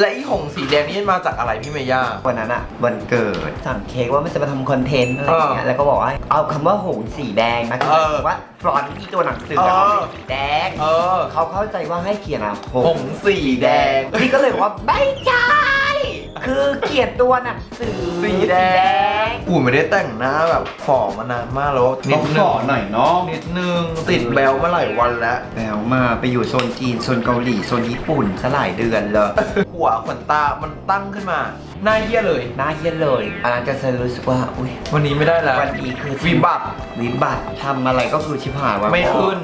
และอีหงสีแดงนี่มาจากอะไรพี่เมย่า วันนั้นอะวันเกิดสั่งเค้กว่ามันจะมาทำคอนเทนต์อะไรอย่างเงี้ยแล้วก็บอกว่าเอาคำว่าหงส์สีแดงนะคือเออว่าฟรอนต์ที่ตัวหนังสือเออเขาเป็นสีแดงเออ เขาเข้าใจว่าให้เขียนอะหงสีแดง พี่ก็เลยบอกว่าไม่ใช่ คือเขียนตัวหนังสือสีแดงกูไม่ได้แต่งหน้าแบบฝ่อมานานมากแล้วนิต้อดงนึขงอหน่อยเนาะนิดนึงติดแบลมาหลายวันแล้ว แล้วมาไปอยู่โซนจีน โซนเกาหลี โซนญี่ปุ่นซะหลายเดือนเลยหัวขนตามันตั้งขึ้นมา หน้าเหี้ยเลย น่าเฮี้ยนเลยอันนั้นก็จะรู้สึกว่า อุ้ยวันนี้ไม่ได้แล้ววันนี้คือวิบัติวิบัติทำอะไรก็คือชิบหายว่าไม่ขึ้น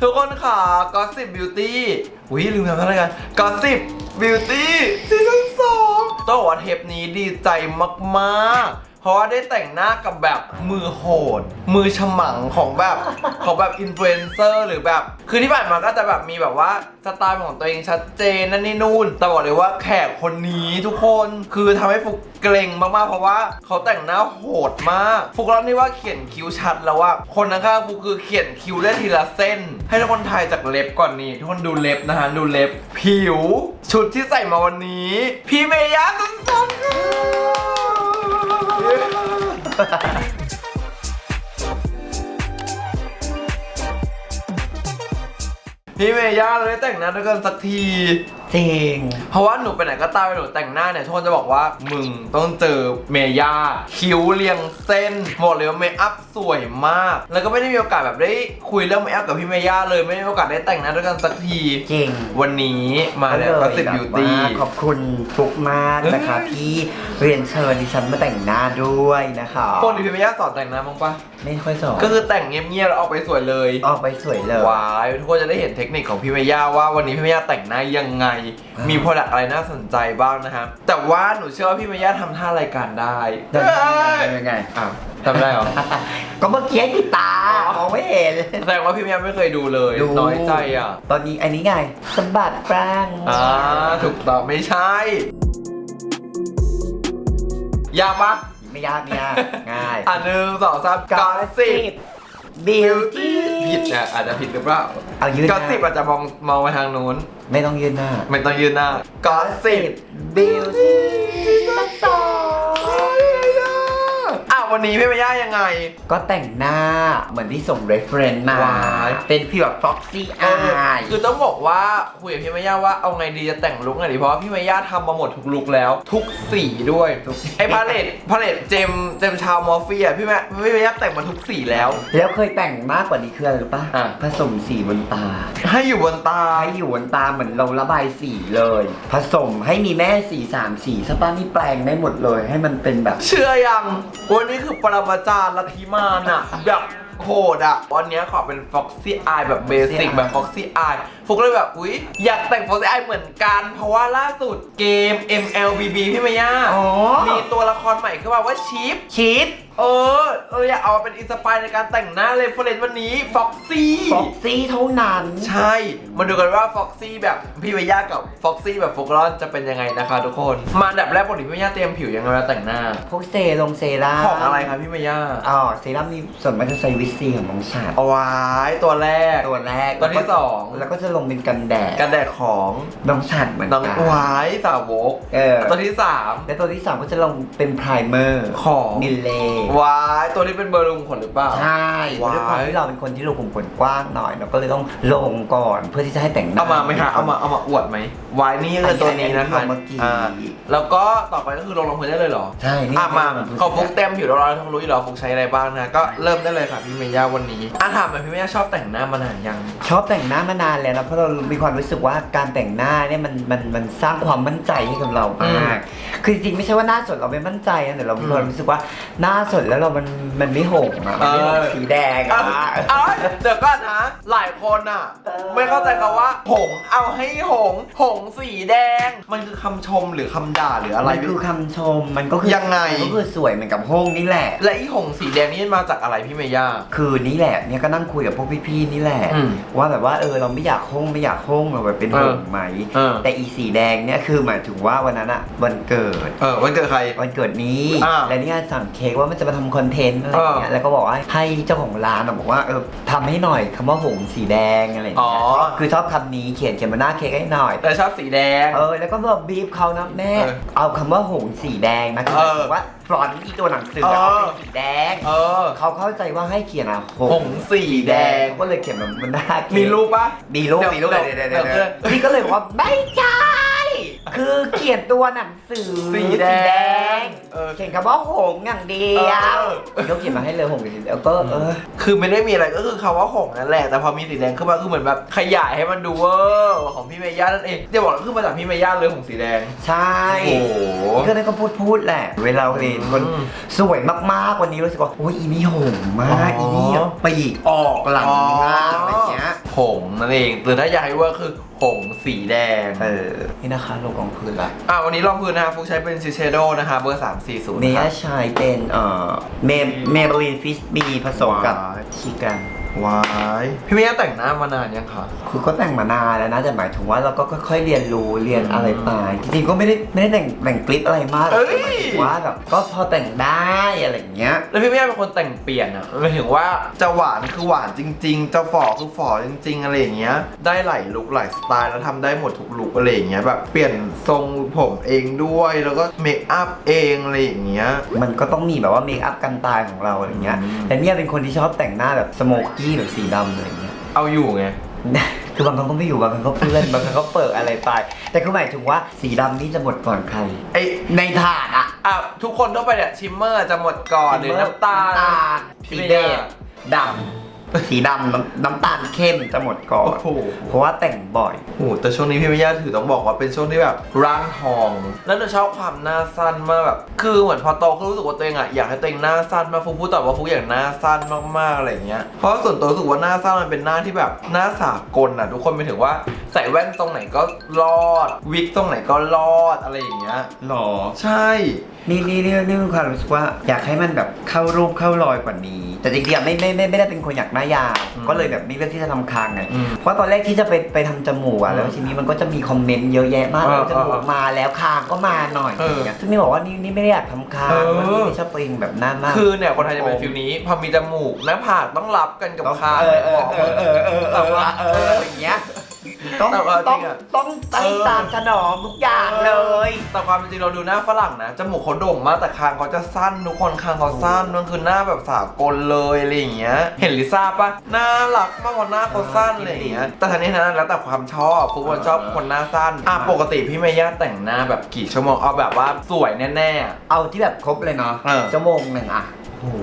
ทุกคนค่ะก็สิบบิวตี้อุ้ยลืมทำอะไรกันก็สิบบิวตี้ซีซั่นสองต้องบอกว่าเทปนี้ดีใจมากๆ เพราะว่าได้แต่งหน้ากับแบบมือโหด มือฉมังของแบบของแบบอินฟลูเอนเซอร์หรือแบบ คือที่ผ่านมาก็จะแบบมีแบบว่าสไตล์ของตัวเองชัดเจนนั่นนี่นู่นแต่บอกเลยว่าแขกคนนี้ทุกคนคือทำให้ฟุกเกรงมากๆ เพราะว่าเขาแต่งหน้าโหดมาก ฟุกรับนี่ว่าเขียนคิ้วชัดแล้วว่า คนข้างๆฟุกคือเขียนคิ้วได้ทีละเส้น ให้ทุกคนทายจากเล็บก่อนนี่ทุกคนดูเล็บนะฮะดูเล็บ ผิว ชุดที่ใส่มาวันนี้ พี่เมย่าสันๆค่ะ พี่เมย่าเราได้แต่งหน้าด้วยกันสักที จริง เพราะว่าหนูไปไหนก็ตามไปหนูแต่งหน้าเนี่ยทุกคนจะบอกว่ามึงต้องเจอเมย่าคิ้วเรียงเส้นบอกเลยว่าเมคอัพสวยมาก แล้วก็ไม่ได้มีโอกาสแบบได้คุยเรื่องเมคอัพกับพี่เมย่าเลยไม่ได้มีโอกาสได้แต่งหน้าด้วยกันสักที จริง วันนี้มาแล้วก็สิบบิวตี้แบบว่าขอบคุณฟุกมากนะคะเอ้ยที่เรียนเชิญดิฉันมาแต่งหน้าด้วยนะคะคนที่พี่เมย่าสอนแต่งหน้ามั้งปะไม่ค่อยสอนก็คือแต่งเงียบๆแล้วออกไปสวยเลยออกไปสวยเลยว้ายทุกคนจะได้เห็นเทคนิคของพี่เมย่าว่าวันนี้พี่เมย่าแต่งหน้ายังไงอ่ามีมีโปรดักอะไรน่าสนใจบ้างนะครับแต่ว่าหนูเชื่อว่าพี่เมย่าทำท่ารายการได้เดินเอ้ยยังไงอ้าวทำได้เหรอ ก็เมื่อกี้ที่ตาอ๋อมองไม่เห็นแสดงว่าพี่เมย่าไม่เคยดูเลยดูน้อยใจอะ ตอนนี้อันนี้ไงสะบัดแปรงอ่าถูกต้องไม่ใช่ ยากปะไม่ยากไม่ยากง่าย อะหนึ่งสองสามกอสิบ บิวตี้ผิดเนี่ยอาจจะผิดหรือเปล่าเอายืนหกอน้าสิบอาจจะมองมองไปทางนู้น ไม่ต้องยืนหน้า ไม่ต้องยืนหน้ากอสิบบิ วันนี้พี่เมย่ายังไง ก็แต่งหน้าเหมือนที่ส่ง reference มา ว้าย เป็นฟีลแบบ foxy เออ eye คือต้องบอกว่าคุยกับพี่เมย่าว่าเอาไงดีจะแต่งลุคไงดีเพราะว่าพี่เมย่าทำมาหมดทุกลุคแล้ว ทุกสีด้วยทุกสีไอ้พาเลตพาเลตเจมเจมชาวมอร์ฟี่อะพี่แม่พี่เมย่าแต่งมาทุกสีแล้ว แล้วเคยแต่งมากกว่านี้คืออะไรรู้ปะอะ ผสมสีบนตา ให้อยู่บนตา ให้อยู่บนตาเหมือนเราระบายสีเลย ผสมให้มีแม่สีสามสีสป้านี่แปลงได้หมดเลย ให้มันเป็นแบบ เชื่อยัง วันนี้คือปรมาจารย์ลัทธิมานอะแบบโหดอะวันนี้ขอเป็น Foxy Eye แบบเบสิก Eye แบบ Foxy Eye ฟุกเลยแบบอุ๊ย อยากแต่ง Foxy Eye เหมือนกัน เพราะว่าล่าสุดเกม MLBB พี่เมย่าอ๋อ มีตัวละครใหม่ขึ้นมาว่าชิป ชีสเออเอออยากเอามาเป็นอินสปายในการแต่งหน้าเลยเฟรนวันนี้ Foxy ฟ็อกซี่เท่านั้น ใช่ มาดูกันว่า Foxy แบบพี่เมย่ากับ Foxy แบบฟุกรอนจะเป็นยังไงนะคะทุกคน มาอันดับแรกปกติพี่เมย่าเตรียมผิวยังไงเวลาแต่งหน้า พวกเซรั่มเซรั่มของอะไรครับพี่เมย่าอ๋อเซรั่มนี่ส่วนมากจะใช้วิตซีของน้องชาดเอาไว้ตัวแรก ตัวแรกตัวที่สอง แล้วก็จะลงเป็นกันแดดกันแดดของน้องชาดเหมือนน้องกันไว้สาวกเออตัวที่สามและตัวที่สามก็จะลงเป็นไพรเมอร์ของนิลเล่ไว้ตัวนี้เป็นเบอร์ลุงขนหรือเปล่า ใช่เพว้ายราะด้วยความที่เราเป็นคนที่รูขุมขนกว้างหน่อยเราก็เลยต้องลงก่อนเพื่อที่จะให้แต่งหน้า เอามาไหมคะเอามาเอามาอวดไหมไว้นี่คือตัวนี้นะคะอันนี้เมื่อกี้อ่าแล้วก็ต่อไปก็คือลงลงพื้นได้เลยเหรอ ใช่นี่อะมาขอฟุกเต็มผิวเราเราต้องรู้อยู่แล้วฟุกใช้อะไรบ้างนะก็เริ่มได้เลยค่ะพี่เมย่าวันนี้อะถามหน่อยพี่เมย่าชอบแต่งหน้ามานานยัง ชอบแต่งหน้ามานานแล้วนะเพราะเรามีความรู้สึกว่าการแต่งหน้าเนี่ยมันมันมันสร้างความมั่นใจให้กับเรามาก คือจริงๆไม่ใช่ว่าหน้าสดเราไม่มั่นใจนะแต่เรามีความรู้สึกว่าหน้าสดแล้วเรามันมันไม่หงอะมันไม่หงเออสีแดงเอ้าอะ เอ้ยเดี๋ยวก่อนนะ หลายคนอะเออไม่เข้าใจคำว่าหงเอาให้หงหงสีแดง มันคือคำชมหรือคำด่าหรืออะไร มันคือคำชมมันก็คือยังไง มันก็คือสวยเหมือนกับห้องนี่แหละ และอีหงสีแดงนี่มาจากอะไรพี่เมย่า คือนี่แหละเนี่ยก็นั่งคุยกับพวกพี่ๆนี่แหละ อืม ว่าแบบว่าเออเราไม่อยากโค้งไม่อยากโค้งแบบเป็นเอหองไหม เออ แต่อีสีแดงเนี่ยคือหมายถึงว่าวันนั้นอะวันเกิด เออวันเกิดใคร วันเกิดนี้อ่าและเนี่ยสั่งเค้กว่ามันจะมาทำคอนเทนต์อะไรอย่างเงี้ย อ่า แล้วก็บอกว่าให้เจ้าของร้านอะบอกว่าเออทำให้หน่อยคำว่าหงส์สีแดงอะไรอย่างเงี้ยอ๋อคือชอบคำนี้เขียนเขียนบนหน้าเค้กให้หน่อย แต่ชอบสีแดง เออ แล้วก็แบบบีบเขานะแม่ เออเอาคำว่าหงส์สีแดงนะคือหมายถึงว่า ฟรอนต์อีตัวหนังสือเออเอาเป็นสีแดง เออ เขาเข้าใจว่าให้เขียนอะหงส์สีแดงเขาก็เลยเขียนแบบบนหน้าเค้กมีรูปปะ มีรูปเดี๋ยวมีรูปเดี๋ยวเดี๋ยวเดี๋เดี๋ยยววพี่ก็เลยบอกว่าไม่ใช่ คือเขียนตัวหนังสือสีแดง งเออ เขียนคำว่าหงส์อย่างเดียวเออเขาเขียนมาให้เลยหงส์อย่างเดียวก็เออ คือไม่ได้มีอะไรก็คือคำว่าหงส์นั่นแหละ แต่พอมีสีแดงขึ้นมาคือเหมือนแบบขยายให้มันดูเวอร์ของพี่เมย่านั่นเองเดี๋ยวบอกว่าขึ้นมาจากพี่เมย่าเลยหงส์สีแดง ใช่ โอ้โห ก็เลยก็พูดพูดแหละ เวลาเรียนคนอืมสวยมากๆวันนี้รู้สึกว่าโอ้ยอีนี่หงส์มาก อ๋ออี อีนี่ปีกออกหลังมากอะไรเงี้ย หงส์นั่นเองหรือถ้าอยากให้เวอร์คือหงส์สีแดงเออ นี่นะคะโลกองพื้นละ อะวันนี้รองพื้นนะคะฟุกใช้เป็นซิเชโดนะคะเบอร์340เนีนะยคะใช้เป็นเอ่อเมเมเบลีนฟิสบีผสมกับว้ายชีกัน วายพี่เมย่าแต่งหน้ามานานยังคะคือก็แต่งมานานแล้วนะแต่หมายถึงว่าเราก็ค่อยๆเรียนรู้เรียนอะไรไปจริงๆก็ไม่ได้ไม่ได้แต่งแต่งคลิปอะไรมากเอ้ยแต่หมายถึงว่าแบบก็พอแต่งได้อะไรอย่างเงี้ย แล้วพี่เมย่าเป็นคนแต่งเปลี่ยนอะหมายถึงว่าจะหวานคือหวานจริง ๆ จะฝ่อคือฝ่อจริง ๆ อะไรอย่างเงี้ย ได้หลายลุคหลายสไตล์แล้วทำได้หมดทุกลุคอะไรอย่างเงี้ยแบบเปลี่ยนทรงผมเองด้วยแล้วก็เมคอัพเองอะไรอย่างเงี้ย มันก็ต้องมีแบบว่าเมคอัพกันตายของเราอะไรเงี้ยอืมแต่เนี่ยเป็นคนที่ชอบแต่งหน้าแบบสโมกกี้แบบสีดำอะไรเงี้ย เอาอยู่ไง คือบางครั้งก็ไม่อยู่บางครั้งก็เพื่อนบางครั้งก็เปิดอะไรไป แต่คือหมายถึงว่าสีดำนี่จะหมดก่อนใครไอในถาดอะ อะทุกคนทั่วไปเนี่ยชิมเมอร์จะหมดก่อนหรือน้ำตาล สีเบจดำ สีดำน้ำน้ำตาลเข้มจะหมดก่อน โอ้โห เพราะว่าแต่งบ่อย โอ้โหแต่ช่วงนี้พี่มิยาถือต้องบอกว่าเป็นช่วงที่แบบร่างทอง แล้วหนูชอบความหน้าสั้นมากแบบ คือเหมือนพอโตก็รู้สึกว่าตัวเองอะอยากให้ตัวเองหน้าสั้นมากฟุกพูดต่อว่าฟุกอยากหน้าสั้นมากๆอะไรอย่างเงี้ย เพราะส่วนตัวรู้สึกว่าหน้าสั้นมันเป็นหน้าที่แบบหน้าสากลอะทุกคนไปถึงว่าใส่แว่นตรงไหนก็รอดวิกตรงไหนก็รอดอะไรอย่างเงี้ย หรอ ใช่ นี่นี่นี่นี่คือความรู้สึกว่าอยากให้มันแบบเข้ารูปเข้ารอยกว่านี้ แต่จริงๆอะไม่ไม่ไม่ไม่ได้เป็นคนอยากหน้ายาวอืมก็เลยแบบไม่เลือกที่จะทำคางไง อืมเพราะตอนแรกที่จะไปไปทำจมูกอะแล้วทีนี้มันก็จะมีคอมเมนต์เยอะแยะมากเออว่าจมูกมาแล้วคางก็มาหน่อยเอออย่างเงี้ยซึ่งนี่บอกว่านี่นี่ไม่ได้อยากทำคางเออเพราะนี่ไม่ชอบตัวเองแบบหน้ามาก คือเนี่ยคนไทยจะเป็นฟิลนี้ พอมีจมูกหน้าผากต้องรับกันกับคาง เออเออเออเออเออเออเอออย่างเงี้ย ต้องแต่ว่าจริต้องงอะ ต้องตั้งตามสนองทุกอย่างเลย แต่ความเป็นจริงเราดูหน้าฝรั่งนะจมูกเขาโด่งมากแต่คางเขาจะสั้นทุกคนคางเขาสั้นนั่นคือหน้าแบบสากลเลยอะไรอย่างเงี้ย เห็นลิซ่าปะน่ารักมากกว่าหน้าเขาสั้นอะไรอย่างเงี้ยแต่ทั้งนี้ทั้งนั้นแล้วแต่ความชอบฟุตบอลชอบคนหน้าสั้นอะปกติพี่เมย่าแต่งหน้าแบบกี่ชั่วโมงเอาแบบว่าสวยแน่ๆอะเอาที่แบบครบเลยเนาะเออ ชั่วโมงหนึ่งอะ โอ้โห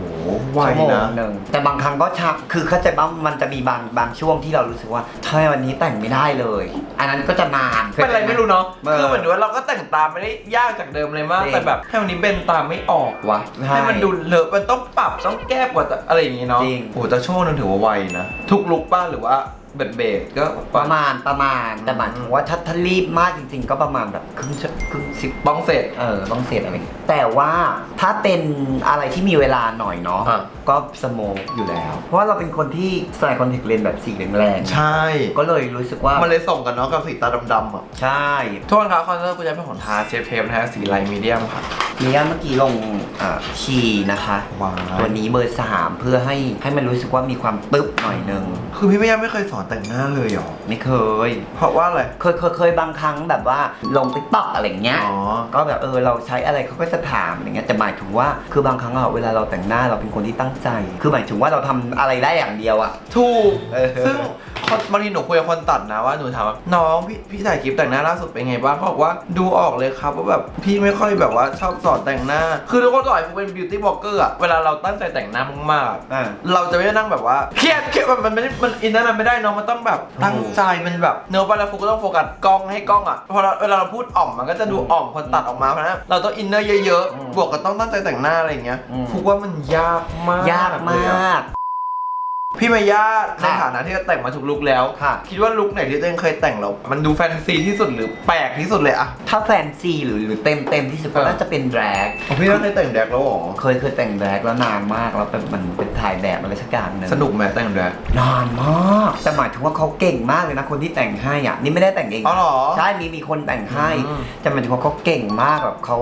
ไวชั่วโมงนะหนึ่งแต่บางครั้งก็ชักคือเข้าใจว่ามันจะมีบางบางช่วงที่เรารู้สึกว่าทำไมวันนี้แต่งไม่ได้เลย อันนั้นก็จะนาน เป็นอะไรไม่รู้เนาะเออคือเหมือนว่าเราก็แต่งตามไม่ได้ยากจากเดิมเลยมาก จริงแต่แบบให้วันนี้เบนตามไม่ออกวะใช่ให้มันดูเลอะมันต้องปรับต้องแก้กว่าแต่อะไรอย่างงี้เนาะจริง โอ้โหแต่ช่วงนึงถือว่าไวนะทุกลุกป้าหรือว่า เบ็ดเบดก็ประมาณประมาณแต่หมายอืมถึงว่าถ้าถ้ารีบมากจริง ๆ ก็ประมาณแบบครึ่งชั่วครึ่งสิบบ้องเสร็จเออต้องเสร็จอะไรอย่างเงี้ยแต่ว่าถ้าเป็นอะไรที่มีเวลาหน่อยเนาะอะก็สโมกอยู่แล้ว เพราะว่าเราเป็นคนที่ใส่คอนแทคเลนส์แบบสีแรงใช่ๆก็เลยรู้สึกว่ามันเลยส่งกันเนาะกับสีตาดำๆอะใช่โทษครับคอนเสิร์ตกูจะเป็นของทาเชฟเทปนะฮะสีไลท์มีเดียมค่ะมีย่าเมื่อกี้ลงอ่าชีนะคะว้าตัวนี้เบอร์สามเพื่อให้ให้มันรู้สึกว่ามีความตึ๊บหน่อยนึงคือพี่ไม่ยังไม่เคยสอนแต่งหน้าเลยเหรอ ไม่เคย เพราะว่าอะไร เคยเคยเคยบางครั้งแบบว่าลงติ๊กต็อกอะไรเงี้ย อ๋อ ก็แบบเออเราใช้อะไรเขาก็จะถามอะไรเงี้ยแต่หมายถึงว่าคือบางครั้งอะเวลาเราแต่งหน้าเราเป็นคนที่ตั้งใจ คือหมายถึงว่าเราทำอะไรได้อย่างเดียวอะ ถูก เออ ซึ่งคนบางทีหนูคุยกับคนตัดนะว่าหนูถามว่าน้องพี่พี่ถ่ายคลิปแต่งหน้าล่าสุดเป็นไงบ้างเขาบอกว่าดูออกเลยครับว่าแบบพี่ไม่ค่อยแบบว่าชอบสอนแต่งหน้า คือทุกคนต่อยฟูเป็นบิวตี้บล็อกเกอร์อะเวลาเราตั้งใจแต่งหน้ามากๆอ่า เราจะไม่ได้นั่งแบบว่าเครียดเครียดมันมันไม่ได้มันอินนั้นมันไม่ได้เนาะมันต้องแบบตั้งใจมันแบบเนื้อไปแล้วฟุกก็ต้องโฟกัสกล้องให้กล้องอะพอเราเวลาเราพูดอ่อมมันก็จะดูอ่อมคนตัดออกมาเพราะฉะนั้นเราต้องอินเนอร์เยอะอืมๆบวกกับต้องตั้งใจแต่งหน้าอะไรอย่างเงี้ยอืมฟุกว่ามันยากมากยากมเลยอะาก พี่มายาในค่ะฐานะที่แต่งมาทุกลุกแล้วค่ะคิดว่าลุกไหนที่ตัวเองเคยแต่งแล้ว มันดูแฟนซีที่สุดหรือแปลกที่สุดเลยอะถ้าแฟนซีหรือหรือเต็มเต็มที่สุดก็เออน่าจะเป็นแดรกพี่น่าเคยแต่งแดกแล้วหรอ เคยเคยแต่งแดรกแล้วนานมากแล้วเป็นมันเป็นถ่ายแบบอะไรสักอย่างหนึงสนุกไหมแต่งแดกนานมากแต่หมายถึงว่าเขาเก่งมากเลยนะคนที่แต่งให้อะนี่ไม่ได้แต่งเองอ๋อเหรอใช่มีมีคนแต่งให้อืมแต่หมายถึงว่าเขาเก่งมากแบบเขา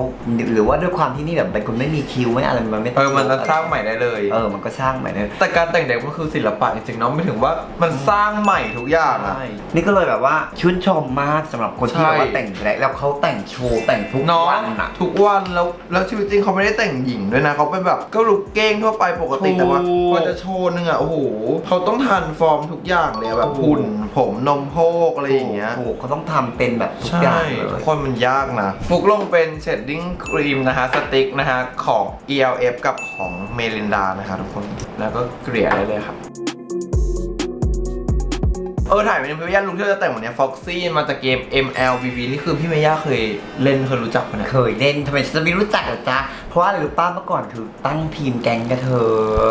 หรือว่าด้วยความที่นี่แบบเป็นคนไม่มีคิวไม่อะไรมันไม่เออมันจะสร้างใหม่ได้เลย เออมันก็สร้างใหม่ได้แต่การแต่งเด็กมันคือศิลปะจริงๆเนาะไม่ถึงว่ามันสร้างใหม่ทุกอย่างอะใช่นี่ก็เลยแบบว่าชื่นชมมากสำหรับคนที่ใช่ แบบว่าแต่งแดรกแล้วเขาแต่งโชว์แต่งทุกเนาะวันอะทุกวันแล้วแล้วชีวิตจริงเขาไม่ได้แต่งหญิงด้วยนะเขาเป็นแบบก็ลุกเก้งทั่วไปปกติถูกแต่ว่าพอจะโชว์นึงอะโอ้โหเขาต้องทันฟอร์มทุกอย่างเลยอะแบบถูก หุ่นผมนมโพกอะไรอย่างเงี้ยถูกเขาต้องทำเป็นแบบทุกใช่อย่างเลทุยกคนมันยากนะฟุกลงเป็นเชดดิ้งครีมนะฮะสติ๊กนะฮะของ ELF กับของเมลินดานะคะทุกคนแล้วก็เกลี่ยได้เลยครับ เออถ่ายเป็นพี่เมย่าลุงที่เราจะแต่งวันเนี้ฟ็อกซี่มาจากเกม MLBB นี่คือพี่เมย่าเคยเล่นเคยรู้จักปะเนี่ยเคยเล่นทำไมฉันจะไม่รู้จักเหรอจ๊ะ เพราะว่าอะไรรู้ป้าเมื่อก่อนคือตั้งทีมแก๊งกระเท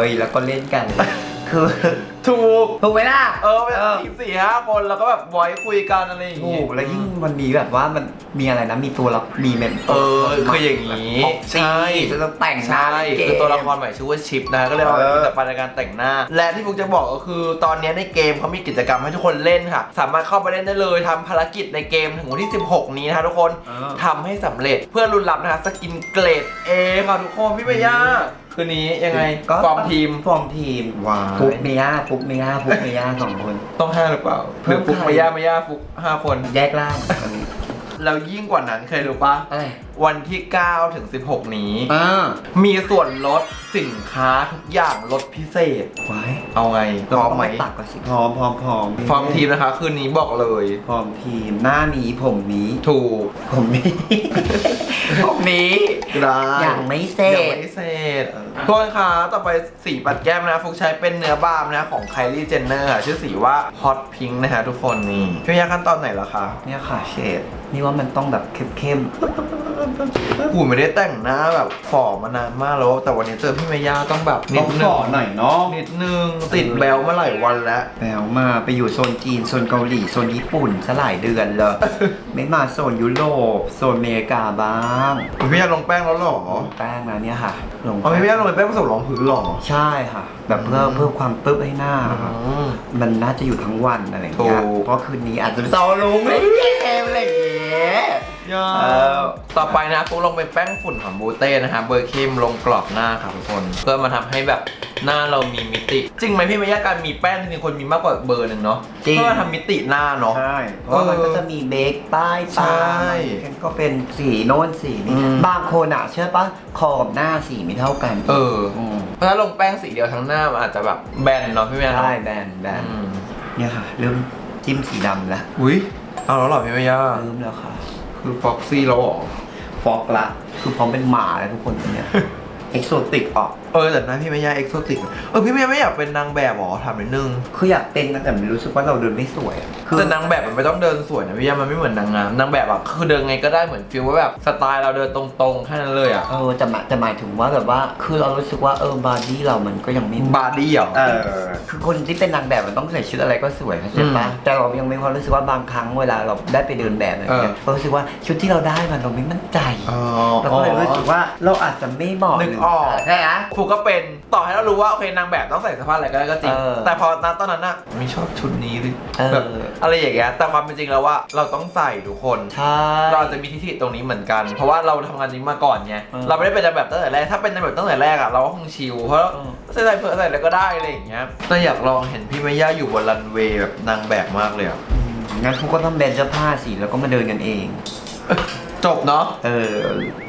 ยแล้วก็เล่นกัน คือ ถูก ถูกไหมล่ะ เออเป็นทีมสี่ห้าคนแล้วก็แบบไว้คุยกันอะไรอย่างถูงี้กแล้วยิ่งมันมีแบบว่ามันมีอะไรนะมีตัวละมีเมนเออคืออย่างนี้ใช่จะต้องแต่งหน้าใช่เล่นเกม คือตัวละครใหม่ชื่อว่าชิปนะก็เลยเอาเออมีแต่ปัญการแต่งหน้า และที่ฟุกจะบอกก็คือ ตอนนี้ในเกมเขามีกิจกรรมให้ทุกคนเล่นค่ะ สามารถเข้าไปเล่นได้เลยทำภารกิจในเกมถึงวันที่ 16 นี้นะคะทุกคนเออ ทำให้สำเร็จเพื่อรุนรับนะคะสกินเกรด A ค่ะทุกคนพี่เมย่าคืนนี้ยังไงก็ฟอร์มทีม ฟอร์มทีมว้ายฟุกเมียฟุกเมียฟุกเมียสองคน ต้องห้าหรือเปล่าหรือฟุกใครเมย่าเมย่าฟุกห้าคน แยกล่างอันนี้แล้วยิ่งกว่านั้นเคยรู้ปะอะไรวันที่ 9 ถึง 16 นี้ อ่ามีส่วนลดสินค้าทุกอย่างลดพิเศษ ไว้เอาไง พร้อมไหม ตักก่อนสิพร้อมพร้อมพร้อมฟอร์มทีมนะคะ คืนนี้บอกเลย พร้อมทีมหน้านี้ผมนี้ ถูกผมนี้ ผมนี้ ได้ยังไม่เสร็จ ยังไม่เสร็จทุกคนคะต่อไปสีปัดแก้มนะฟุกใช้เป็นเนื้อบาล์มนะของไคลี่เจนเนอร์ชื่อสีว่า Hot Pink นะฮะทุกคนนี่พี่ยาขั้นตอนไหนแล้วคะเนี่ยค่ะเชดนี่ว่ามันต้องแบบเข้มกูไม่ได้แต่งหน้าแบบฝ่อมานานมากแล้ว แต่วันนี้เจอพี่เมย่าต้องแบบๆนิดนึงหน่อยเนาะนิดนึง ติดแบลมาหลายวันแล้ว แล้วมาไปอยู่โซนจีน โซนเกาหลี โซนญี่ปุ่นซะหลายเดือนเลย ไม่มาโซนยุโรป โซนอเมริกาบ้าง พี่ยาลงแป้งแล้วเหรอ แป้งนะเนี่ยค่ะ ลงอ๋อพี่ยาลงเป็นแป้งผสมรองพื้นเหรอ ใช่ค่ะ แบบเพื่อเพิ่มความตึ๊บให้หน้าค่ะอืมมันน่าจะอยู่ทั้งวันอะไรอย่างเงี้ยถูกเพราะคืนนี้อาจจะต่อลงเล่นเกมอะไรอย่างเงี้ยยาเออต่อไปนะฟุกลงเป็นแป้งฝุ่นของบูเต้นะฮะเบอร์คิมลงกรอบหน้าครับทุกคน เพื่อมาทำให้แบบหน้าเรามีมิติ จริงไหมพี่เมย่าการมีแป้งจริงๆคนมีมากกว่าเบอร์หนึ่งเนาะจริงเพื่อมาทำมิติหน้าเนาะใช่เพราะว่ามันก็จะมีเบคป้ายตาใช่มันก็เป็นสีโน้นสีนี้อืมบางคนอะเชื่อปะขอบหน้าสีไม่เท่ากันเออ มเพราะถ้าลงแป้งสีเดียวทั้งหน้ามันอาจจะแบบแบนเนาะพี่เมย่าเนาะใช่แบนแบนอืมเนี่ยค่ะ เริ่มจิ้มสีดำแล้วอุ้ยเอาแล้วเหรอพี่เมย่าเริ่มแล้วค่ะ คือฟ็อกซี่แล้วเหรอ ฟอกละ คือพร้อมเป็นหมาแล้วทุกคนตอนเนี้ย เอกโซติกออก เออแต่หน้าพี่เมย่าเอ็กโซติกเออพี่เมย่าไม่อยากเป็นนางแบบหรอถามนิดนึงคืออยากเป็นนะแต่ไม่รู้สึกว่าเราเดินไม่สวยอะคือแต่นางแบบมันไม่ต้องเดินสวยนะพี่ยามันไม่เหมือนนางงามนางแบบอะคือเดินไงก็ได้เหมือนฟิลว่าแบบสไตล์เราเดินตรงๆแค่นั้นเลยอะเออจะหมายจะหมายถึงว่าแบบว่า คือเรารู้สึกว่าเออบาดี้เรามันก็ยังไม่บาร์ดี้เหรอ เออ คือคนที่เป็นนางแบบมันต้องใส่ชุดอะไรก็สวยเข้าใจปะอืมแต่เรายังมีความรู้สึกว่าบางครั้งเวลาเราได้ไปเดินแบบอะไรเงี้ยเออ เรารู้สึกว่าชุดที่เราได้มันเราไม่มั่นใจ อ๋อ เราก็เลยรู้สึกว่าเราอาจจะไม่เหมาะนึกออก ใช่ไหมฟูก็เป็นต่อให้เรารู้ว่าโอเคนางแบบต้องใส่เสื้อผ้าอะไรก็ได้ก็จริง เออแต่พอณตอนนั้นอะไม่ชอบชุดนี้เลยเออ แบบอะไรอย่างเงี้ยแต่ความเป็นจริงแล้วว่าเราต้องใส่ทุกคน ใช่ เราจะมีทิฐิตรงนี้เหมือนกัน เพราะว่าเราทำงานนี้มาก่อนไงเออเราไม่ได้เป็นนางแบบตั้งแต่แรกถ้าเป็นนางแบบตั้งแต่แรกอะเราก็คงชิลเพราะเออ ใส่ใส่เผื่อใส่อะไรก็ได้อะไรอย่างเงี้ยแต่อยากลองเห็นพี่เมย่าอยู่บนรันเวย์แบบนางแบบมากเลยอะ อืมงั้นพวกก็ต้องแบนเสื้อผ้าสิแล้วก็มาเดินกันเอง จบเนาะ เออ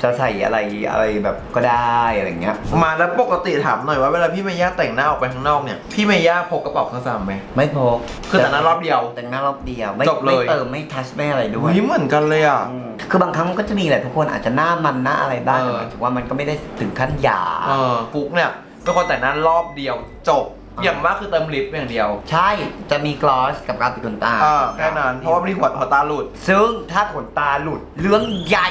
จะใส่อะไรอะไรแบบก็ได้อะไรเงี้ย มาแล้วปกติถามหน่อยว่าเวลาพี่เมย่าแต่งหน้าออกไปข้างนอกเนี่ย พี่เมย่าพกกระเป๋าเครื่องสำอางไหม ไม่พกคือแต่งหน้ารอบเดียว แต่งหน้ารอบเดียว ไม่จบเลย ไม่เติมไม่ทัชไม่อะไรด้วยอุ้ยเหมือนกันเลยอะอืมคือบางครั้งมันก็จะมีแหละทุกคนอาจจะหน้ามันหน้าอะไรบ้างเออ แต่หมายถึงว่ามันก็ไม่ได้ถึงขั้นหยา เออฟุกเนี่ยเป็นคนแต่งหน้ารอบเดียวจบ อย่างมากคือเติมลิปอย่างเดียวใช่ จะมีกลอสกับการติดขนตาอ่าแค่นั้นเพราะว่ามีหัวหัวตาหลุด ซึ่งถ้าขนตาหลุดเรื่องใหญ่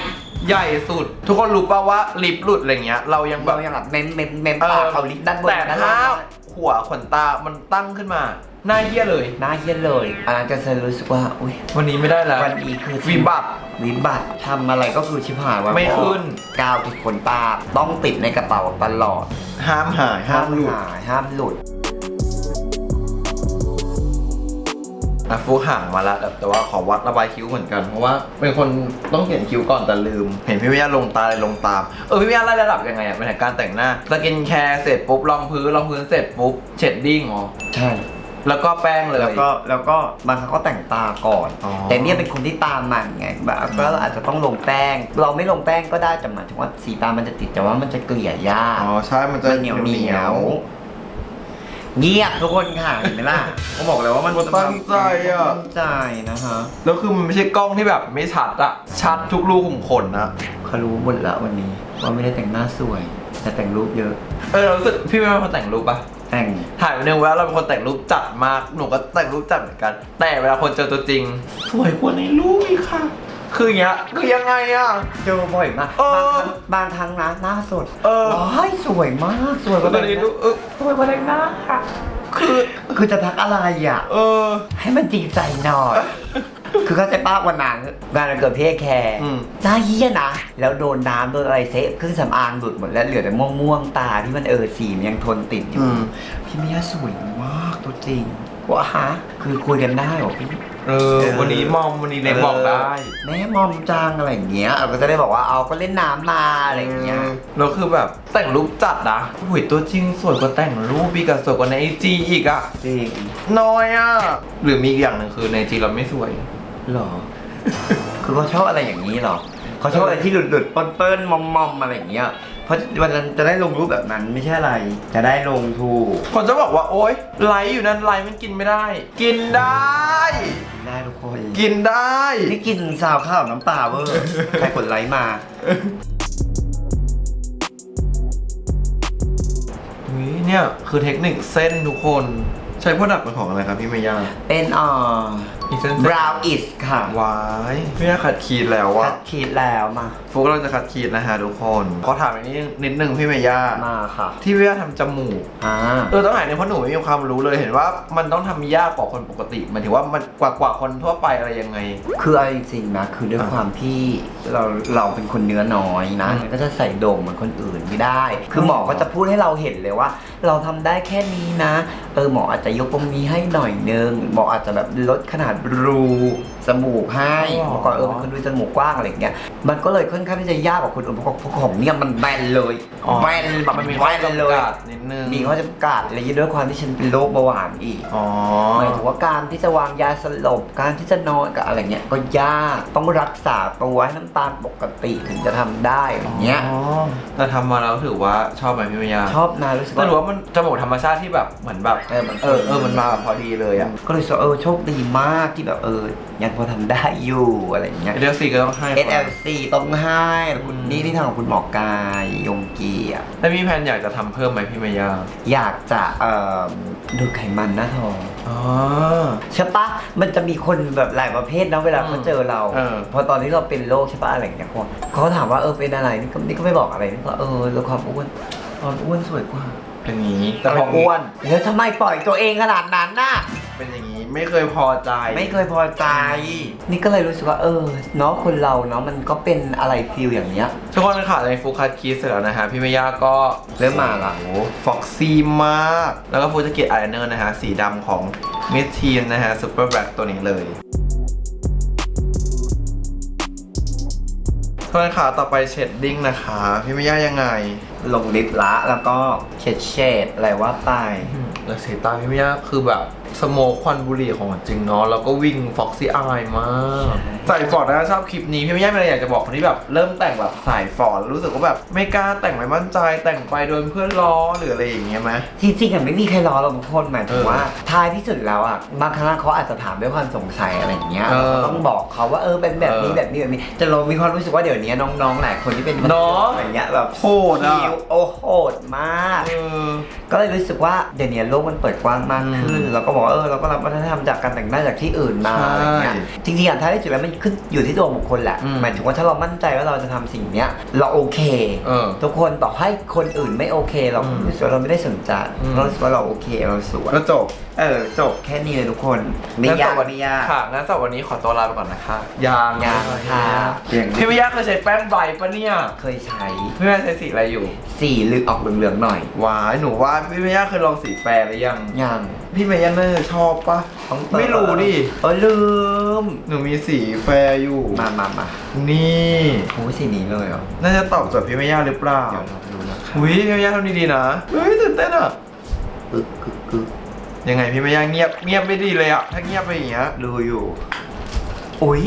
ใหญ่สุด ทุกคนรู้ป่าว่าลิปหลุดอะไรเงี้ย เรายังแบเราบ ยังแบบเมมเมมเมมปากเอาลิปด้านบนแต่ด้านถ้าล่างหัวขนตามันตั้งขึ้นมาหน้าเหี้ยเลย หน้าเยี่ยเลยอันนั้นก็จะรู้สึกว่าอุ้ยวันนี้ไม่ได้แล้ว วันนี้คือวิบัติวิบัติทำอะไรก็คือชิบหายว่าไม่ขึ้นกาวติดขนตาต้องติดในกระเป๋าตลอดห้ามหายห้ามหลุด หายห้ามหลุด อะฟูห่างมาแล้วแต่แต่ว่าขอวัดระบายคิ้วเหมือนกันเพราะว่าเป็นคนต้องเขียนคิ้วก่อนแต่ลืม เห็นพี่วิยาลงตาเลยลงตามเออพี่วิยาไล่ระดับยังไงอะเป็นการแต่งหน้าสกินแคร์เสร็จปุ๊บรองพื้นรองพื้นเสร็จปุ๊บเช็ดดิ้งอ๋อใช่แล้วก็แป้งเลยแล้วก็แล้วก็บางครั้งก็แต่งตาก่อน อ๋อ แต่เนี่ยเป็นคนที่ตามมันไงแบบก็อาจจะต้องลงแป้ง เราไม่ลงแป้งก็ได้แต่หมายถึงว่าสีตามันจะติดแต่ว่ามันจะเกลี่ยยาก อ๋อใช่มันจะมันเหนียวเหนียว เงียบทุกคนค่ะเห็นไหมล่ะเขาบอกเลยว่ามันมันตั้งใจอะตั้งใจนะฮะแล้วคือมันไม่ใช่กล้องที่แบบไม่ชัดอะชัดทุกรูขุมขนนะเขารู้หมดแล้ววันนี้ ว่าไม่ได้แต่งหน้าสวย แต่แต่งรูปเยอะ เออเรารู้สึกพี่ไม่เป็นคนแต่งรูปปะแต่งถ่ายไปหนึ่งแล้วเราเป็นคนแต่งรูปจัดมากหนูก็แต่งรูปจัดเหมือนกัน แต่เวลาคนเจอตัวจริง สวยกว่าในรูปอีกค่ะ คืออย่างเงี้ยคือยังไงอะเจอบ่อยมากเออ บางครั้งบางครั้งนะหน้าสดเออว้ายสวยมาก สวยกว่าตอแต่นงนี้หดูน้าเออสวยกว่าแต่งหน้าค่ะ คือคือจะทักอะไรอะ เออ ให้มันจริงใจหน่อย คือเข้าใจป้าวันนั้นงานวันเกิดพี่แคร์อืม หน้าเหี้ยนะ แล้วโดนน้ำโดนอะไรเซฟเครื่องสำอางหลุดหมดแล้วเหลือแต่ม่วงม่วงๆตาที่มันเออสีมันยังทนติดอยู่อืมพี่เมียสวยมากตัวจริงว้าฮะคือคุยกันได้เหรอพี่ เออ วันนี้มอมวันนี้เล็กบอกได้แม่มอมจังอะไรอย่างเงี้ยเราก็จะได้บอกว่าเอาก็เล่นน้ำมาอะไรอย่างเงี้ยแล้วคือแบบแต่งรูปจัดนะหุยตัวจริงสวยกว่าแต่งรูปอีกอะสวยกว่าในไอจีอีกอะจริงน้อยอะหรือมีอีกอย่างหนึ่งคือในจีเราไม่สวยหรอ คือเขาชอบอะไรอย่างนี้เหรอเขาชอบอะไรที่หลุดหลุดๆเปิ้ลเปิ้ลมอมมอมๆอะไรอย่างเงี้ยเพ ราะวันนั้นจะได้ลงรูปแบบนั้นไม่ใช่อะไร จะได้ลงถูกคนจะบอกว่าโอ๊ยไลฟ์อยู่นั้นไลฟ์มันกินไม่ได้ กินได้ ได้ทุกคนกินได้ นี่กินซาวข้าวน้ำปลาเวอร์ใครกดไลค์มาอุ๊ยเนี่ยคือเทคนิคเส้นทุกคน ใช้พ r o ดักเป็นของอะไรครับพี่เมย่าเป็นเอ่อมีเส้นบราวอิสค่ะวายพี่เมย่าขัดขีดแล้วคัอะดขีดแล้วมา ฟุกเราจะขัดขีดนะฮะทุกคนขอถามอันนี้นิดนึงพี่เมย่ามาค่ะ ที่พี่เมย่าทำจมูกอ่าเออต้องหายในงเพราะหนูไม่มีความรู้เลยเห็นว่ามันต้องทำยากกว่าคนปกติหมายถึงว่ามันกว่ากว่าคนทั่วไปอะไรยังไง คือเอาจริงๆนะคือด้วยอ่าความที่เราเราเป็นคนเนื้อน้อยนะอืมมันก็จะใส่โด่งเหมือนคนอื่นไม่ได้ คือหมอก็จะพูดให้เราเห็นเลยว่า เราทำได้แค่นี้นะ เออหมออาจจะยกตรงนี้ให้หน่อยนึงหมออาจจะแบบลดขนาดรู จมูกให้อ๋อ เมื่อก่อนเออเป็นคนดูจมูกกว้างอะไรอย่างเงี้ยมันก็เลยค่อนข้างที่จะยากกว่าคนอื่นเพราะเพราะของเนี่ยมันแบนเลยอ๋อแบนแบบมันมีแบข้อนเลจำยกัดนิดนึงมีข้อจำกัดและด้วยความที่ฉันเป็นโรคเบาหวานอีก อ๋อ หมายถึงว่าการที่จะวางยาสลบการที่จะนอนกับอะไรเงี้ยก็ยากต้องรักษาตัวให้น้ำตาลปกติถึงจะทำได้อย่างเงี้ยอ๋อแต่ทำมาแล้วถือว่าชอบไหมพี่เมย่าชอบนะรู้สึกแต่หนูว่ามันจมูกธรรมชาติที่แบบเหมือนแบบเออมัน เออเออมันมาแบบพอดีเลยอะ ก็เลยรู้สึกว่าเออโชคดีมากที่แบบเออยังพอทำได้อยู่อะไรเงี้ยเดลซีก็ต้องให้ SLC ต้องให้คุณนี่ที่ทางของคุณหมอกายยงเกียรติแล้วมีแผนอยากจะทำเพิ่มไหมพี่เมย่าอยากจะเอ่อดูดไขมันหน้าท้องอ๋อ ใช่ปะมันจะมีคนแบบหลายประเภทนะเวลาเขาเจอเรา เออ พอตอนที่เราเป็นโรคใช่ปะอะไรอย่างเงี้ยเขาเขาถามว่าเออเป็นอะไรนี่ก็นี่ก็ไม่บอกอะไรนี่ก็เออแล้วความอ้วนความอ้วนสวยกว่าเป็นอย่างนี้แต่พออ้วนแล้วทำไมปล่อยตัวเองขนาดนั้นน่ะ เป็นอย่างนี้ ไม่เคยพอใจ ไม่เคยพอใจ นี่ก็เลยรู้สึกว่าเออเนาะคนเราเนาะมันก็เป็นอะไรฟิลอย่างเนี้ย ทุกคนค่ะในฟูคัสคีสเสร็จแล้วนะฮะ พี่เมย่าก็เริ่มมาละโอ้ฟ็อกซี่มาก แล้วก็ฟูจะเกตอายไลเนอร์นะฮะ สีดำของมิสทีนนะฮะซูเปอร์แบล็กตัวนี้เลยทุกคนค่ะต่อไปเชดดิ้งนะคะ พี่เมย่ายังไงลงลิปละแล้วก็เฉดเฉดอะไรว่าไปแล้วสายตาพี่เมย่าคือแบบ สโมคควันบุหรี่ของจริงเนาะแล้วก็วิ่งฟ็อกซี่อายมากใส่ฟอร์ดนะชอบคลิปนี้พี่เมย่ามีอะไรอยากจะบอกคนที่แบบเริ่มแต่งแบบสายฟอร์ดรู้สึกว่าแบบไม่กล้าแต่งไม่มั่นใจแต่งไปโดนเพื่อนล้อหรืออะไรอย่างเงี้ยไหมจริงๆอะไม่มีใครรอเราทุกคนหมายถึงเออว่าท้ายที่สุดแล้วอะบางครั้งเขาอาจจะถามด้วยความสงสัยอะไรอย่างเงี้ยเออเราก็ต้องบอกเขาว่าเออเป็นแบบนี้เออแบบนี้แบบนี้แต่เรามีความรู้สึกว่าเดี๋ยวนี้น้องๆหลายคนที่เป็นเนอะอะไรเงี้ยแบบโหดอะคิ้วโอ้โหดมากเออก็เลยรู้สึกว่าเดี๋ยวนี้โลกมันเปิดกว้างมากขึ้นอืมแล้วก็บอกบอกว่าเออเราก็รับวัฒนธรรมจากการแต่งหน้าจากที่อื่นมาใช่อะไรเงี้ยจริงๆอะท้ายที่สุดแล้วมันขึ้นอยู่ที่ตัวบุคคลแหละอืมหมายถึงว่าถ้าเรามั่นใจว่าเราจะทำสิ่งเนี้ยเราโอเคเออทุกคนต่อให้คนอื่นไม่โอเค เราอืมรู้สึกว่าเราไม่ได้สนใจอืมเรารู้สึกว่าเราโอเคเราสวยก็จบเออจบแค่นี้เลยทุกคนไม่ยากงั้นสำหรับไม่ยากค่ะงั้นสำหรับวันนี้ขอตัวลาไปก่อนนะคะยังยังค่ะอย่างพี่ไม่ยากเคยใช้แป้งใบปะเนี่ยเคยใช้พี่ไม่ยากใช้สีอะไรอยู่ สีเหลืองออกเหลืองๆหน่อยหวายหนูว่าพี่ไม่ยากเคยลองสีแฟร์หรือยังยัง พี่ไม่ยากน่าจะชอบปะต้องเติไม่รู้ดิ เออลืม หนูมีสีแฟร์อยู่ มามามานี่โอ้สีนี้เลยเหรอ น่าจะตอบโจทย์พี่ไม่ยากหรือเปล่า เดี๋ยวเราดูนะคะอุ้ยพี่ไม่ยากทำดีๆนะ เฮ้ยตื่นเต้นอะกึกกึกกึกยังไงพี่ไม่ยากเงียบเงียบไม่ดีเลยอะ ถ้าเงียบไปอย่างเงี้ยดูอยู่อุ้ย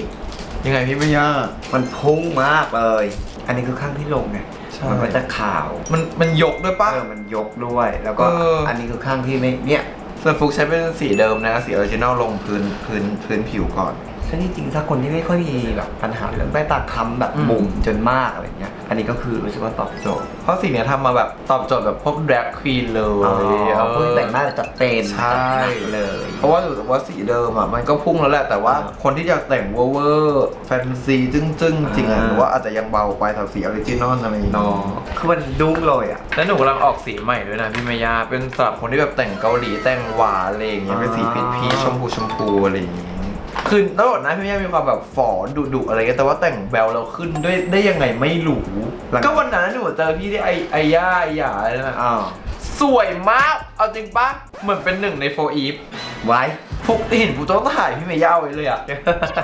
ยังไงพี่ไม่ยากมันพุ่งมากเลย อันนี้คือข้างที่ลงไงใช่มันก็จะขาว มันมันยกด้วยปะเออมันยกด้วย แล้วก็เอออัอันนี้คือข้างที่ไม่เนี่ย ส่วนฟุกใช้เป็นสีเดิมนะ สีออริจินอลลงพื้นพื้นพื้นผิวก่อน ซึ่งจริงๆถ้าคนที่ไม่ค่อยมีแบบปัญหาเรื่องใต้ตาค้ำแบบอืมบุ๋มจนมากอะไรเงี้ย อันนี้ก็คือรู้สึกว่าตอบโจทย์เพราะสีเนี้ยทำมาแบบตอบโจทย์แบบพวกแดร็กควีนเลยอ๋อเออเพิ่งแต่งหน้าจัดเต็มใช่ จัดหนักเลย เพราะว่ารู้สึกว่าสีเดิมอะมันก็พุ่งแล้วแหละแต่ว่าอ่าคนที่อยากแต่งเวอร์เวอร์แฟนซีจึ้งจึ้งๆ จริงอะอ่า หรือว่าอาจจะยังเบาไปแถวสีออริจินอลอะไรอย่างเนเงี้อยคือมันดุ้งเลยอะ แล้วหนูกำลังออกสีใหม่ด้วยนะพี่เมย่าเป็นสำหรับคนที่แบบแต่งเกาหลีแต่งหวานอะไรอย่างเงี้ยเป็นสีพีชพีชชมพูชมพูอะไรอย่างเงี้ย คือต้องบอกนะพี่เมย่ามีความแบบฝอดุดุๆอะไรเงี้ยแต่ว่าแต่งแบลเราขึ้นด้วยได้ยังไงไม่รู้หลังก็วันนั้นหนูเจอพี่ที่ไอไอย่าไอหยาอะไรนะอ้าว สวยมาก เอาจริงปะเหมือนเป็นหนึ่งในโฟอีฟไว้ฟุกเห็นผู้ต้องถ่ายพี่เมย่าไว้เลยอะ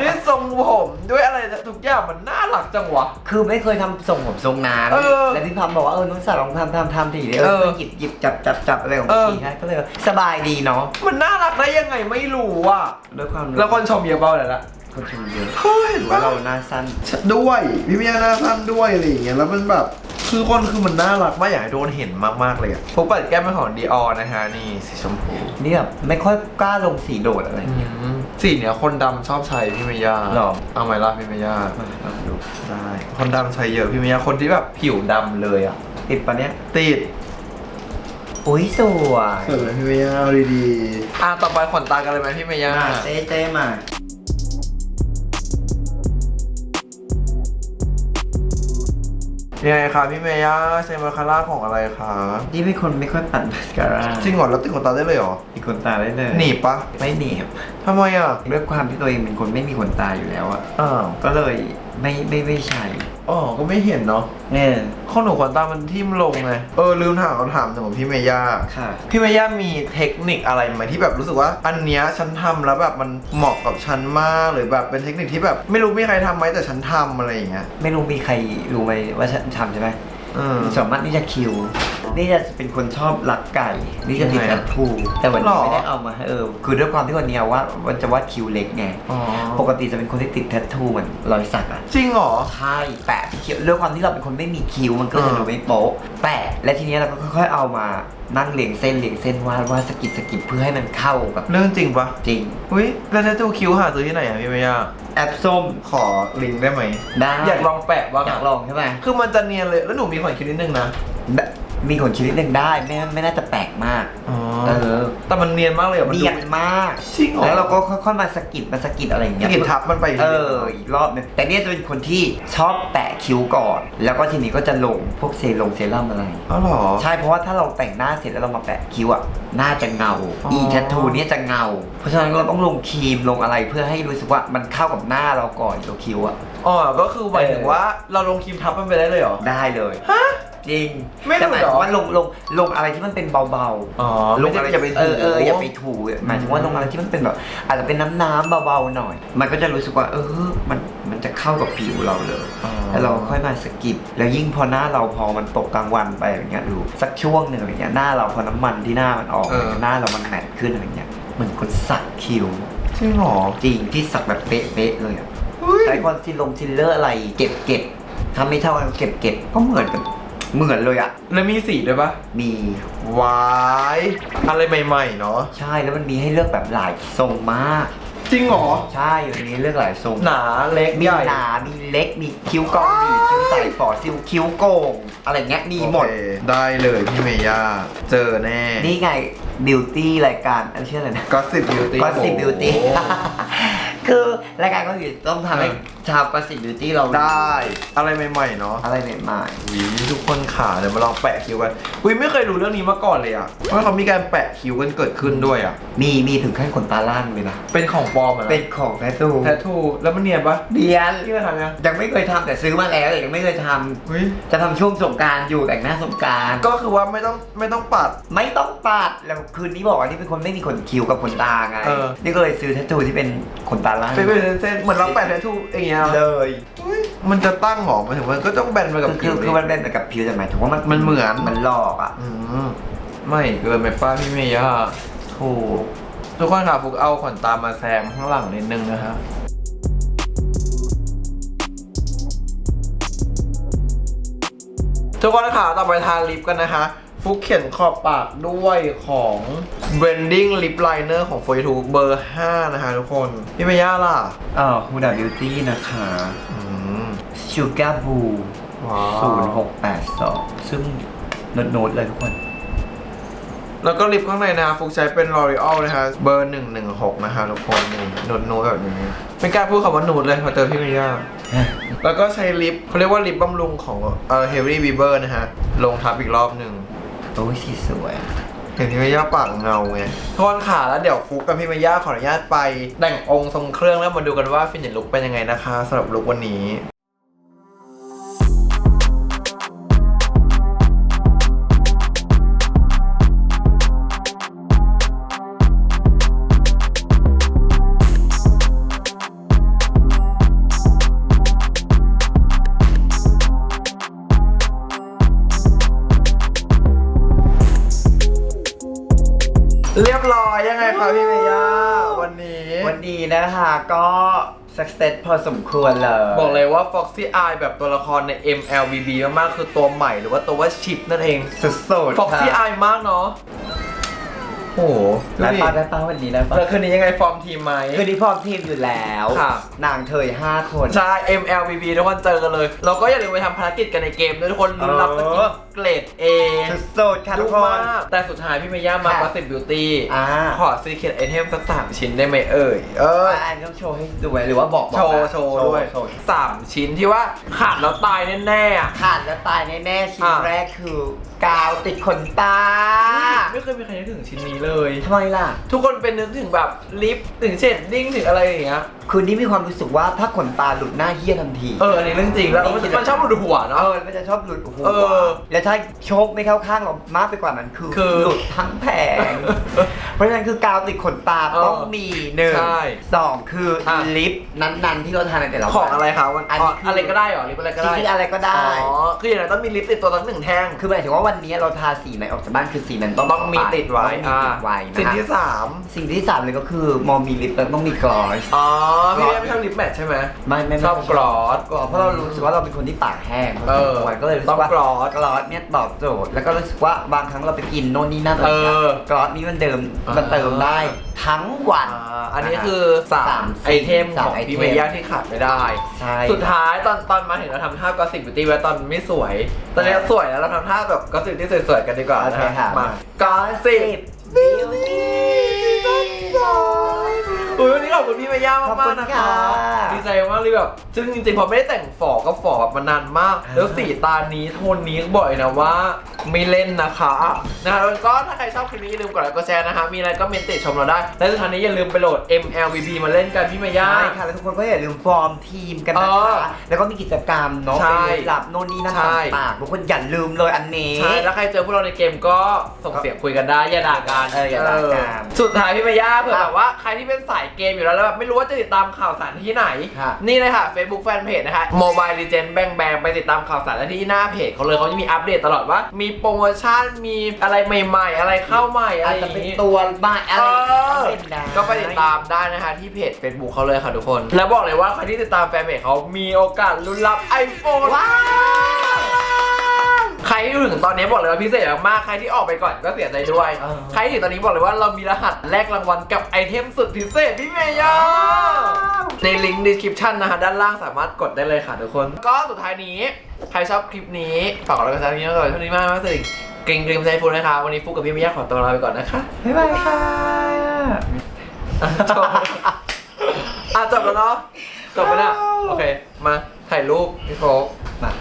ด้วยทรงผมด้วยอะไรทุกอย่างมันน่ารักจังวะ คือไม่เคยทำทรงผมทรงนานเออแล้วพี่พัมบอกว่าเออน้องสาวลองทำทำทำทีเดียวเออเออหยิบหยิบจับจับจับอะไรของเออ พี่ให้ก็เลยสบายดีเนาะมันน่ารักได้ยังไงไม่รู้อะด้วยความแล้วคนชมเยอะเปล่าเลยละคนชมเยอะเฮ้ยหรือว่าเราหน้าสั้นด้วย พี่เมย่าหน้าสั้นด้วยอะไรอย่างเงี้ยแล้วมันแบบ คือคนคือมันน่ารักมากอยากให้โดนเห็นมากๆเลยอะพวกปัดแก้มเป็นของดีออนะฮะนี่สีชมพูนี่แบบไม่ค่อยกล้าลงสีโดดอะไรอย่างเงี้ยสีเนี้ยคนดำชอบใช้พี่เมย่าหรอ เอาไหมล่ะพี่เมย่ามาลองดูได้ คนดำใช้เยอะพี่เมย่าคนที่แบบผิวดำเลยอะติดปะเนี้ยติดอุ้ยสวยเสร็จแล้วพี่เมย่าเอาดีๆอะต่อไปขนตากันเลยไหมพี่เมย่ามาเต้เต้มา ยังไงคะพี่เมย่าใช้มาคาร่าของอะไรคะนี่เป็นคนไม่ค่อยปัดมาสคาร่าจริงเหรอแล้วติดขนตาได้เลยเหรอมีขนตาได้เลยหนีบปะไม่หนีบทำไมอะด้วยความที่ตัวเองเป็นคนไม่มีขนตาอยู่แล้วอะอ้าวก็เลยไม่ไม่ไม่ใช้อ๋อก็ไม่เห็นเนาะเนี่ยข้อหนูขนตามันทิ่มลงไงเออลืมถามคำถามหนึ่งของพี่เมย่าค่ะ พี่เมย่ามีเทคนิคอะไรไหมที่แบบรู้สึกว่า อันเนี้ยฉันทำแล้วแบบมันเหมาะกับฉันมากหรือแบบเป็นเทคนิคที่แบบ ไม่รู้มีใครทำไหมแต่ฉันทำอะไรอย่างเงี้ยไม่รู้มีใครรู้ไหมว่าฉันทำใช่ไหมอืม ส่วนมากนี่จะคิว นี่จะเป็นคนชอบลักไก่ นี่จะติดยังไงแทอะททูแต่วันหรนี้อไม่ได้เอามาให้เออคือด้วยความที่วันนี้ว่าวันจะวาดคิวเล็กไงอ๋อปกติจะเป็นคนที่ติดแทททูเหมือนรอยสักอะจริงเหรอใช่แปะที่คิ้วด้วยความที่เราเป็นคนไม่มีคิ้วมันก็จะอ่าดูไม่โป๊ะแปะและทีนี้เราก็ค่อยๆเอามานั่งเรียงเส้นเรียงเส้นวาดวาดสะกิดสะกิดเพื่อให้มันเข้ากับเรื่องจริงปะจริงอุ้ยแล้วแททูคิวหาซื้อที่ไหนอะพี่เมย่าแอปส้มขอลิงก์ได้ไหมได้อยากลองแปะบ้างอยากลองใช่ไหมคือมันจะเนียนเลยแล้วหนูมีขนคิ้วนิดนึงนะแบบ มีขนชิ้นนิดนึงได้ไม่ไม่น่าจะแปลกมากอ๋อเออแต่มันเนียนมากเลยอะมันเนีดู ยนมากจริงเหรอ แล้วเราก็ค่อยๆมาสะกิดมาสะกิดอะไรอย่างเงี้สะยกิดทับมันไปอีกเอทีออีกรอบนึงแต่เนี่ยจะเป็นคนที่ชอบแปะคิ้วก่อน แล้วก็ทีนี้ก็จะลงพวกเซรั่มเซรั่มอะไร อ๋อเหรอ ใช่ เพราะว่าถ้าเราแต่งหน้าเสร็จแล้วเรามาแปะคิ้วอะ หน้าจะเงา อ๋ออี อีแทททูเนี่ยจะเงา เพราะฉะนั้นเราต้องลงครีมลงอะไรเพื่อให้รู้สึกว่ามันเข้ากับหน้าเราก่อนตัวคิ้วอะ อ๋อก็คือหมายถึงเออว่าเราลงครีมทับมันไปได้เลยเหรอ ได้เลย ฮะ จริงไม่แต่รู้หมายเหรถึอ งว่าลงลงลงอะไรที่มันเป็นเบาอ๋อๆลไม่งใช่อะไรอย่าไปเออเอออย่าไปถูถูหมายถึงว่าลงอะไรที่มันเป็นแบบอาจจะเป็นน้ำน้ำๆเบาๆหน่อย มันก็จะรู้สึกว่า เออมันมันจะเข้ากับผิวเราเลยอ๋อ แล้วเราค่อยมาสกิปแล้วยิ่งพอหน้าเราพอมันตกกลางวันไปอย่างเงี้ยดูสักช่วงหนึ่งอะไรเงี้ยหน้าเราพอน้ำมันที่หน้ามันออกเออหน้าเรามันแมทขึ้นอะไรเงี้ยเหมือนคนสักคิ้ว จริงเหรอ จริงที่สักแบบเป๊ะๆเลยอะเฮ้ยใช้คอนซีลลงซิลเลอร์อะไรเก็บเก็บทำไม่เท่ากันเก็บเก็บก็เหมือนกัน เหมือนเลยอะแล้วมีสีด้วยปะมี วายอะไรใหม่ๆเนาะใช่แล้วมันมีให้เลือกแบบหลายทรงมาก จริงเหรอ ใช่มันมีเลือกหลายทรง หนาเล็กมีใหญ่ หนา มีเล็ก มีคิ้วกองหนีคิ้วใส่ปอดซิวคิ้วโก่งอะไรเงี้ยมีหมด โอเคได้เลยพี่เมย่า เจอแน่นี่ไงบิวตี้รายการอันชื่ออะไรนะก็สิบบิวตี้ก็สิบบิวตี้ คือรายการก็อยู่ต้องทำให้ชาวก็สิบบิวตี้เราได้อะไรใหม่ๆเนาะอะไรใหม่วิทุกคนขาเดี๋ยวมาลองแปะคิ้วกันวิไม่เคยรู้เรื่องนี้มาก่อนเลยอะว่าเขามีการแปะคิ้วกันเกิดขึ้นด้วยอะ ๆมีมีถึงขั้นขนตาล่างเลยนะ เป็นของปลอมอะเป็นของแททูแททูแล้วมันเนียนปะเดียนที่มาทำยังยังไม่เคยทำแต่ซื้อมาแล้วแต่ยังไม่เคยทเฮ้ยำจะทำช่วงสงกรารอยู่แต่งหน้าสงกรารก็คือว่าไม่ต้องไม่ต้องปัด ไม่ต้องปัดแล้วคืนนี้บอกว่านี่เป็นคนไม่มีขนคิ้วกับขนตาไงเออ นี่ก็เลยซื้อแททูที่เป็นขนตาล่างเป็นเป็นเส้นๆเหมือนเราแปะแททูอย่างเงี้ยเลยเฮ้ยมันจะตั้งหรอหมายถึงมันก็ต้องแบนไปกับคือผิวคือมันเป็นเหมือนกับผิวแต่หมายถึงว่ามันมันเหมือนมันหลอกอะ อืมไม่เกินไปป้าพี่เมย์ย่าถูกทุกคนค่ะฟุกเอาขนตามาแซมข้างหลังนิดนึงนะฮะทุกคนค่ะต่อไปทาลิปกันนะคะ ฟุกเขียนขอบปากด้วยของ Blending Lip Liner ของ42เบอร์ 5 นะคะทุกคน พี่เมย่าล่ะ อ่าฮูดาบิวตี้นะคะอืม ชูการ์บูว้าศูนย์หวกแปดสองซึ่งโน้ตโน้ตเลยทุกคน แล้วก็ลิปข้างในนะคะฟุกใช้เป็น L'Oreal นะคะเบอร์ 116 นะคะทุกคนนี่นูดนูดแบบนี้เป็นการพูดคำว่านูดเลยพอเจอพี่เมย่า แล้วก็ใช้ลิปเขาเรียกว่าลิปบำรุงของเอ่อ Heavy Weaver นะฮะ ลงทับอีกรอบหนึ่ง โอ้ยสีสวยเห็นพี่มาย่าปากเงาไงทุกคนขาแล้วเดี๋ยวฟุกกับพี่มาย่าขออนุญาตไป แต่งองค์ทรงเครื่องแล้วมาดูกันว่าฟินเนลุกเป็นยังไงนะคะสำหรับลุกวันนี้ อสมควรเลยบอกเลยว่า Foxy Eye แบบตัวละครใน MLBB มากๆ คือตัวใหม่หรือว่าตัวว่าชิปนั่นเองสุดๆ Foxy ค่ะ Eye มากเนาะ โอ้โหดูได้ดิป้าได้ป้าวันนี้ได้ป้าแล้วคืนนี้ยังไงฟอร์มทีมไหม คือที่พร้อมทีมอยู่แล้วค่ะ นางเธยห้าคน ใช่ MLBB ทุกคนเจอกันเลย เราก็อย่าลืมไปทำภารกิจกันในเกมด้วยทุกคนลุ้นรับสกินเกรด A สุดๆค่ะทุยุ่กงคมานกแต่สุดท้ายพี่เมย่ามาค่ะก็สิบบิวตี้อ่าขอซีเคทไอเทมสักสามชิ้นได้ไหมเอ่ย เอออะอันต้องโชว์ให้ดูไหมหรือว่าบอกบอกโชว์นะโชว์ด้วยโชว์สามชิ้นที่ว่าขาดแล้วตายแน่ๆอะ ขาดแล้วตายแน่ๆชิ้นอะ แรกคือกาวติดขนตา ไม่เคยมีใครนึกถึงชิ้นนี้เลย ทำไมล่ะ ทุกคนเป็นนึกถึงแบบลิปถึงเชดดิ้งถึงอะไรอย่างเงี้ย คืนนี้มีความรู้สึกว่าถ้าขนตาหลุดหน้าเฮี้ยทันที เอออันนี้เรื่องจริงแล้วมันมันชอบหลุดหัวเนาะ เออมันจะชอบหลุดหัว เออ แล้วถ้าโชคไม่เข้าข้างเรามากไปกว่านั้นคือคือ หลุดทั้งแผง เพราะฉะนั้นคือกาวติดขนตาเออต้องมีหนึ่งใช่สองคืออะ ลิปนั้นๆที่เราทานในแต่ละวัน ของอะไรคะวันอันอ๋นี้อคืออ อะไรก็ได้เหรอลิปอะไรก็ได้จริงๆอะไรก็ได้ อ๋อคืออย่างไรต้องมีลิปติดตัวตั้งหนึ่งแท่ง คือหมายถึงว่าวันนี้เราทาสีไหนออกจากบ้านคือสีนั้นต้องต้องมีติดไว้ต้องมีอ่าติดไว้นะสิ่งที่สามสิ่งที่สามเลยก็คือมอมีลิปแล้วต้องมีกลอส อ๋อพี่ไม่ชอบลิปแมทใช่ไหม ไม่ไม่ไม่ชอบกลอสกลอสเพราะเรารู้สึกว่าเราเป็นคนที่ปากแห้งเออวันก็เลยรู้สึกว่าต้องกลอสกลอสเนี่ยตอบโจทย์แล้วก็รู้สึกว่าบางครั้งเราไปกินโน่นนี่นั่นอะไรเงี้ยเออกลอสนี้มันเดิมอ่ามั มันเติมได้ทั้งวัน อ่าอันนี้คือสาสามมไอเทมสามของไอเทม พี่เมย่าที่ขาดไม่ได้ ใช่ สุดท้ายตอนตอนมาถึงเราทำท่าก็สิบบิวตี้ไว้ตอนไม่สวย ตอนนี้สวยแล้วเราทำท่าแบบก็สิบที่สวยๆกันดีกว่าโอนะเคค่ะ มาก็สิบ บิวอุ้ยวันนี้ขอบคุณพี่เมย่าขอบมาคุกณๆนะคะค่ะดีใจมากเลยแบบซึ่งจริงๆพอไม่ได้แต่งฝอก็ฝอแบบมานานมากอ่าแล้วสีตานี้โทนนี้บอกเลยนะว่า ไม่เล่นนะคะนะคะแล้วก็ถ้าใครชอบคลิปนี้อย่าลืมกดไลค์กดแชร์นะคะ มีอะไรก็เมนติชมเราได้ และสุดท้ายนี้อย่าลืมไปโหลด MLBB มาเล่นกันพี่เมย่าใช่ค่ะแล้วทุกคนก็อย่าลืมฟอร์มทีมกันนะเอคะอแล้วก็มีกิจกรรมเนาะใช่ไปหลับโน่นนี่นั่นใช่ ต่างๆทุกคนอย่าลืมเลยอันนี้ ใช่แล้วใครเจอพวกเราในเกมก็ส่งเสียงคุยกันได้อย่าด่ากันเอออย่าด่ากันเออสุดท้ายพี่เมย่าเผื่อครับแบบว่าใครที่เป็นสายเกมอยู่แล้วแล้วแบบไม่รู้ว่าจะติดตามข่าวสารที่ไหนครับนี่เลยค่ะ Facebook Fanpage นะคะ Mobile Legend Bang Bang ไปติดตามข่าวสารได้ที่หน้าเพจเขาเลยเขาจะมีอัปเดตตลอดว่า มีโปรโมชั่นมีอะไรใหม่ๆ อะไรเข้าใหม่อะไรอาจอจะย่างเป็นนี้ ตัวบ้านอะไรเอก็อเป็นได้ ก็ไปติดตามได้นะคะที่เพจ Facebook เขาเลยค่ะทุกคน แล้วบอกเลยว่าใครที่ติดตามแฟนเพจเขามีโอกาสลุ้นรับ iPhone ว้าว ใครที่ถึงตอนนี้บอกเลยว่าพิเศษมากๆใครที่ออกไปก่อนก็เสียใจด้วย เออ ใครที่ถึงตอนนี้บอกเลยว่าเรามีรหัสแลกรางวัลกับไอเทมสุดพิเศษพี่เมย์ยา ในลิงก์ description นะคะด้านล่างสามารถกดได้เลยค่ะทุกคน ก็สุดท้ายนี้ ใครชอบคลิปนี้ ฝากกดไลค์กดแชร์นี้ก็เลยเท่านี้มากมากสิเกรงเกรงใจฟูนะคะ วันนี้ฟูกับพี่มิยาขอตัวลาไปก่อนนะคะบ๊ายบายค่ะจบอะจบแล้วเนาะจบไปแล้วโอเค มาถ่ายรูปพี่โฟกมา